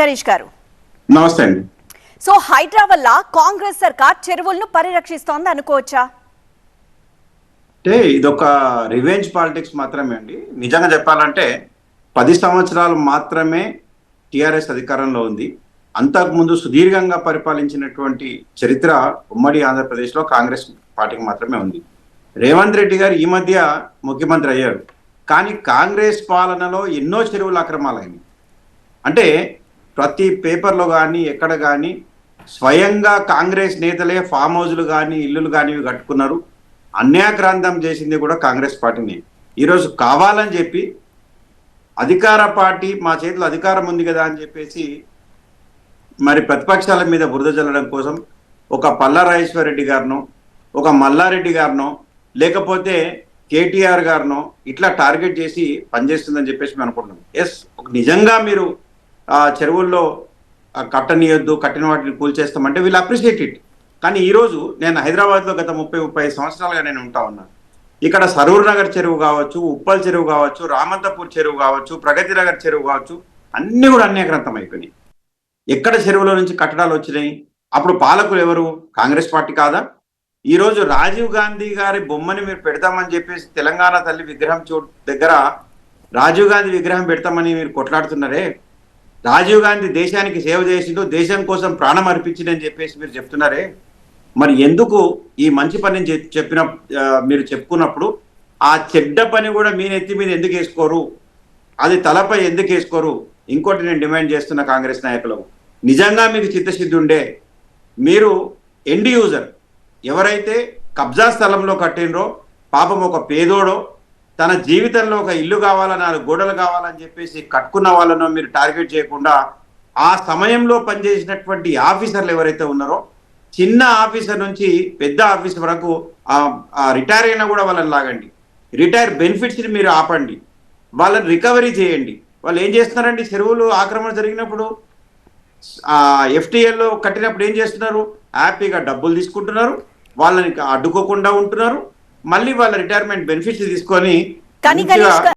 గణేష్ గారు. నమస్తే అండి. సో హైడ్రా వల్ల కాంగ్రెస్ సర్కార్ చెరువులను పరిరక్షిస్తోంది అనుకోవచ్చా? అంటే ఇదొక రివెంజ్ పాలిటిక్స్ మాత్రమే అండి. నిజంగా చెప్పాలంటే పది సంవత్సరాలు మాత్రమే టిఆర్ఎస్ అధికారంలో ఉంది. అంతకుముందు సుదీర్ఘంగా పరిపాలించినటువంటి చరిత్ర ఉమ్మడి ఆంధ్రప్రదేశ్లో కాంగ్రెస్ పార్టీకి మాత్రమే ఉంది. రేవంత్ రెడ్డి గారు ఈ మధ్య ముఖ్యమంత్రి అయ్యారు కానీ కాంగ్రెస్ పాలనలో ఎన్నో చెరువుల అక్రమాలైనవి అంటే ప్రతి పేపర్లో కానీ ఎక్కడ కానీ స్వయంగా కాంగ్రెస్ నేతలే ఫామ్ హౌజ్లు కానీ ఇల్లులు కానీ కట్టుకున్నారు. అన్యాక్రాంతం చేసింది కూడా కాంగ్రెస్ పార్టీని. ఈరోజు కావాలని చెప్పి అధికార పార్టీ మా చేతిలో అధికారం ఉంది కదా అని చెప్పేసి మరి ప్రతిపక్షాల మీద బురద చల్లడం కోసం ఒక పల్లా రెడ్డి గారినో ఒక మల్లారెడ్డి గారినో లేకపోతే కేటీఆర్ గారినో ఇట్లా టార్గెట్ చేసి పనిచేస్తుందని చెప్పేసి మేము అనుకుంటున్నాం. ఎస్ నిజంగా మీరు ఆ చెరువుల్లో కట్టనీయొద్దు కట్టిన వాటిని కూల్చేస్తామంటే వీళ్ళు అప్రిషియేట్ ఇట్. కానీ ఈరోజు నేను హైదరాబాద్లో గత ముప్పై ముప్పై సంవత్సరాలుగా నేను ఉంటా ఉన్నాను ఇక్కడ సరూర్ నగర్ చెరువు కావచ్చు ఉప్పల్ చెరువు కావచ్చు రామంతపూర్ చెరువు కావచ్చు ప్రగతి నగర్ చెరువు కావచ్చు అన్ని కూడా అన్యగ్రంథం అయిపోయినాయి ఎక్కడ చెరువులో నుంచి కట్టడాలు వచ్చినాయి? అప్పుడు పాలకులు ఎవరు? కాంగ్రెస్ పార్టీ కాదా? ఈరోజు రాజీవ్ గాంధీ గారి బొమ్మని మీరు పెడతామని చెప్పేసి తెలంగాణ తల్లి విగ్రహం చోటు దగ్గర రాజీవ్ గాంధీ విగ్రహం పెడతామని మీరు కొట్లాడుతున్నారే? రాజీవ్ గాంధీ దేశానికి సేవ చేసిండు దేశం కోసం ప్రాణం అర్పించిందని చెప్పేసి మీరు చెప్తున్నారే? మరి ఎందుకు ఈ మంచి పని చెప్పిన మీరు చెప్పుకున్నప్పుడు ఆ చెడ్డ పని కూడా మీ నెత్తి మీద ఎందుకు వేసుకోరు? అది తలపై ఎందుకు వేసుకోరు? ఇంకోటి నేను డిమాండ్ చేస్తున్న కాంగ్రెస్ నాయకులు నిజంగా మీకు చిత్తశుద్ధి ఉండే మీరు ఎండ్ యూజర్ ఎవరైతే కబ్జా స్థలంలో కట్టినరో పాపం ఒక పేదోడో తన జీవితంలో ఒక ఇల్లు కావాలన్నారు నాలుగు గోడలు కావాలని చెప్పేసి కట్టుకున్న వాళ్ళను మీరు టార్గెట్ చేయకుండా ఆ సమయంలో పనిచేసినటువంటి ఆఫీసర్లు ఎవరైతే ఉన్నారో చిన్న ఆఫీసర్ నుంచి పెద్ద ఆఫీసర్ వరకు ఆ రిటైర్ అయినా కూడా వాళ్ళని లాగండి. రిటైర్ బెనిఫిట్స్ని మీరు ఆపండి. వాళ్ళని రికవరీ చేయండి. వాళ్ళు ఏం చేస్తున్నారండి? చెరువులు ఆక్రమణ జరిగినప్పుడు ఎఫ్టీఎల్లో కట్టినప్పుడు ఏం చేస్తున్నారు? హ్యాపీగా డబ్బులు తీసుకుంటున్నారు. వాళ్ళని అడ్డుకోకుండా ఉంటున్నారు. మళ్ళీ వాళ్ళ రిటైర్మెంట్ బెనిఫిట్స్ తీసుకొని